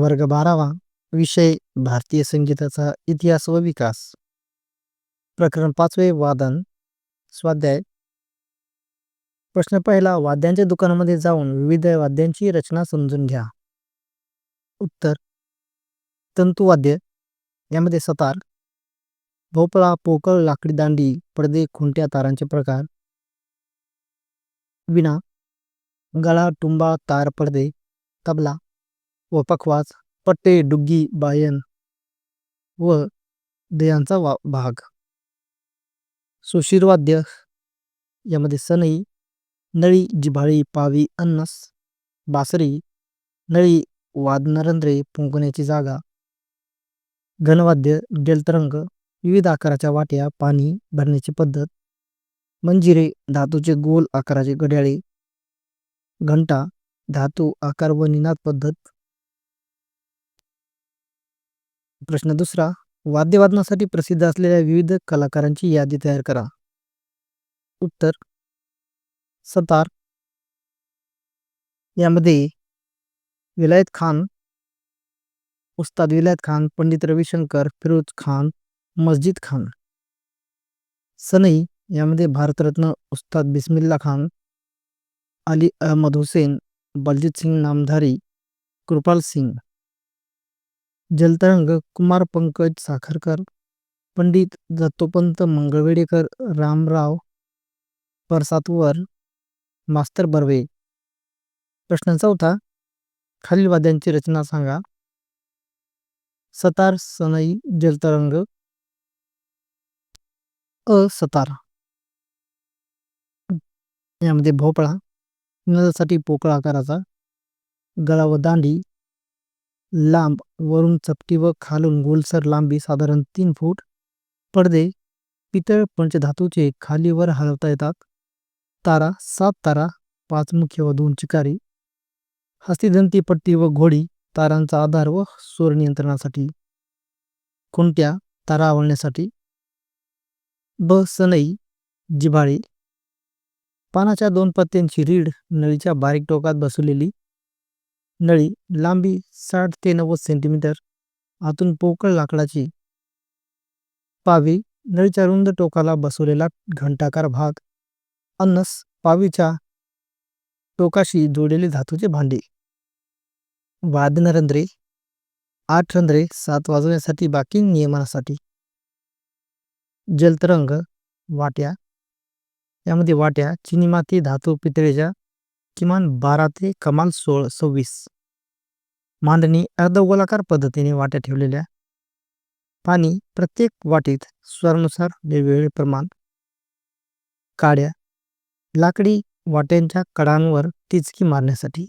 वर्ग बारावा विषय भारतीय संगीताचा इतिहास व विकास. प्रकरण पाचवे वादन. स्वाध्याय. प्रश्न पहिला वाद्यांच्या दुकानामध्ये जाऊन विविध वाद्यांची रचना समजून घ्या. उत्तर. तंतुवाद्य यामध्ये सतार. भोपळा पोकळ लाकडी दांडी पडदे खुंट्या तारांचे प्रकार. विना गळा टुंबा तार पडदे तबला. व पखवाज पट्टे डुग्गी बायन व दयांचा वा भाग. सुशीरवाद्य यामध्ये सनई नळी जिभाळी पावी अन्नस बासरी नळी वादनरंध्रे फुंकण्याची जागा. घनवाद्य जलतरंग विविध आकाराच्या वाट्या पाणी भरण्याची पद्धत. मंजिरे धातूचे गोल आकाराचे घड्याळे. घंटा धातू आकार व निनाद पद्धत. प्रश्न दुसरा वाद्यवादनासाठी प्रसिद्ध असलेल्या विविध कलाकारांची यादी तयार करा. उत्तर सतार. यामध्ये विलायत खान उस्ताद विलायत खान पंडित रविशंकर फिरोज खान मस्जिद खान. सनई यामध्ये भारतरत्न उस्ताद बिस्मिल्ला खान अली अहमद हुसेन बलजीत सिंग नामधारी कृपाल सिंग. जलतरंग कुमार पंकज साखरकर पंडित दत्तोपंत मंगळवेडेकर रामराव परसातवर मास्तर बर्वे. प्रश्न चौथा खालील वाद्यांची रचना सांगा. सतार सनई जलतरंग. अ सतार. यामध्ये भोपळा नळसाठी पोकळा आकाराचा. गळा व दांडी. लांब वरून चपटी व खालून गोलसर लांबी साधारण तीन फूट. पडदे पितळ पंचधातूचे खालीवर हलवता येतात. तारा सात तारा पाच मुख्य व दोन चिकारी. हस्तिदंती पट्टी व घोडी तारांचा आधार व सूर नियंत्रणासाठी. कुंट्या तारा आवळण्यासाठी. ब सनई जिभाळी. पानाच्या दोन पत्त्यांची रीड नळीच्या बारीक टोकात बसवलेली. नळी लांबी साठ ते नव्वद सेंटीमीटर आतून पोकळ लाकडाची. पावी नळीच्या रुंद टोकाला बसवलेला घंटाकार भाग. अन्नस पावीच्या टोकाशी जोडलेले धातूचे भांडे. वादनरंध्रे आठ रंध्रे सात वाजवण्यासाठी बाकी नियमनासाठी जलतरंग वाट्या. यामध्ये वाट्या चिनी माती धातू पितळेच्या किमान बारा ते कमाल सोळ सव्वीस. मांडणी अर्धगोलाकार पद्धतीने वाट्या ठेवलेल्या. पाणी प्रत्येक वाटीत स्वरानुसार वेगवेगळे प्रमाण. काड्या लाकडी वाट्यांच्या कडांवर टिचकी मारण्यासाठी.